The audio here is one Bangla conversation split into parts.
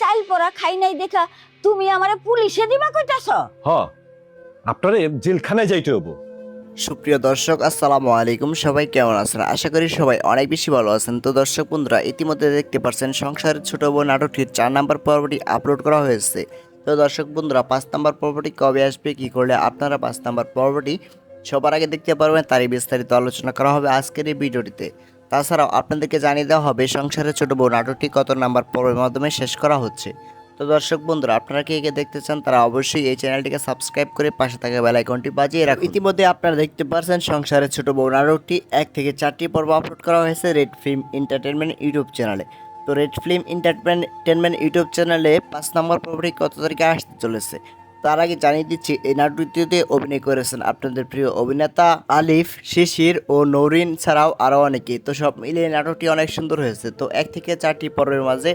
চাইল পরা খাই নাই দেখা তুমি আমারে পুলিশে দিবা কইতাছ। হ আপনারে জেলখানায় যাইতে হব সুপ্রিয় দর্শক আসসালামু আলাইকুম। সবাই কেমন আছেন? আশা করি সবাই অনেক বেশি ভালো আছেন। তো দর্শক বন্ধুরা ইতিমধ্যে দেখতে পাচ্ছেন সংসারের ছোট বউ নাটকটির চার নাম্বার পর্বটি আপলোড করা হয়েছে। তো দর্শক বন্ধুরা পাঁচ নাম্বার পর্বটি কবে আসবে কি করলে আপনারা পাঁচ নাম্বার পর্বটি সবার আগে দেখতে পারবেন তারই বিস্তারিত আলোচনা করা হবে আজকের এই ভিডিওটিতে। তাছাড়াও আপনাদেরকে জানিয়ে দেওয়া হবে, সংসারের ছোট বউ নাটকটি কত নাম্বার পর্বের মাধ্যমে শেষ করা হচ্ছে। তো দর্শক বন্ধুরা, আপনারা কে কে দেখতে চান তারা অবশ্যই এই চ্যানেলটিকে সাবস্ক্রাইব করে পাশে থাকা বেল আইকনটি বাজিয়ে রাখুন। ইতিমধ্যে আপনারা দেখতে পাচ্ছেন সংসারের ছোট বউ নাটকটি এক থেকে চারটি পর্ব আপলোড করা হয়েছে রেড ফিল্ম এন্টারটেনমেন্ট ইউটিউব চ্যানেলে। তো রেড ফিল্ম এন্টারটেনমেন্ট ইউটিউব চ্যানেলে পাঁচ নম্বর পর্বটি কত তারিখে আসতে চলেছে? তার আগে জানিয়ে দিচ্ছি, এই নাটকটিতে অভিনয় করেছেন আপনাদের প্রিয় অভিনেতা আলিফ, শিশির ও নৌরিন ছাড়াও আরও অনেকেই তো সব মিলিয়ে নাটকটি অনেক সুন্দর হয়েছে। তো এক থেকে চারটি পর্বের মাঝে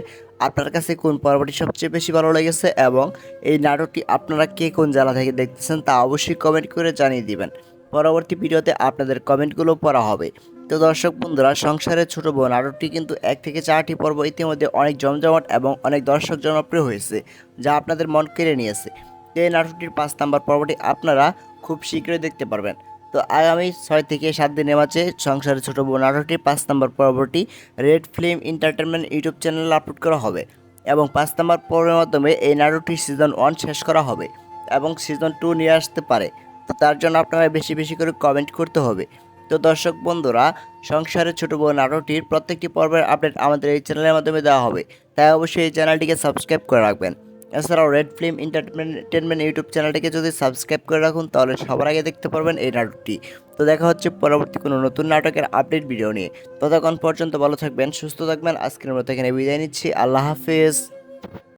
আপনার কাছে কোন পর্বটি সবচেয়ে বেশি ভালো লেগেছে এবং এই নাটকটি আপনারা কে কোন জেলা থেকে দেখতেছেন তা অবশ্যই কমেন্ট করে জানিয়ে দিবেন। পরবর্তী ভিডিওতে আপনাদের কমেন্টগুলো পড়া হবে। তো দর্শক বন্ধুরা, সংসারের ছোট বউ নাটকটি কিন্তু এক থেকে চারটি পর্ব ইতিমধ্যে অনেক জমজমাট এবং অনেক দর্শক জনপ্রিয় হয়েছে, যা আপনাদের মন কেড়ে নিয়েছে। এই নাটকটির পাঁচ নাম্বার পর্বটি আপনারা খুব শীঘ্রই দেখতে পারবেন। তো আগামী ছয় থেকে সাত দিনের মাঝে সংসারের ছোট বউ নাটকটির পাঁচ নম্বর পর্বটি রেড ফিল্ম এন্টারটেনমেন্ট ইউটিউব চ্যানেলে আপলোড করা হবে এবং পাঁচ নম্বর পর্বের মাধ্যমে এই নাটকটির সিজন ওয়ান শেষ করা হবে এবং সিজন টু নিয়ে আসতে পারে। তো তার জন্য আপনারা বেশি বেশি করে কমেন্ট করতে হবে। তো দর্শক বন্ধুরা সংসারের ছোট বউ নাটকটির প্রত্যেকটি পর্বের আপডেট আমাদের এই চ্যানেলের মাধ্যমে দেওয়া হবে। তাই অবশ্যই এই চ্যানেলটিকে সাবস্ক্রাইব করে রাখবেন। এছাড়াও রেড ফিল্ম এন্টারটেনমেন্ট ইউটিউব চ্যানেলটিকে যদি সাবস্ক্রাইব করে রাখুন, তাহলে সবার আগে দেখতে পারবেন এই নাটকটি। তো দেখা হচ্ছে পরবর্তী কোনো নতুন নাটকের আপডেট ভিডিও নিয়ে। ততক্ষণ পর্যন্ত ভালো থাকবেন, সুস্থ থাকবেন। আজকের মতো এখানে বিদায় নিচ্ছি। আল্লাহ হাফিজ।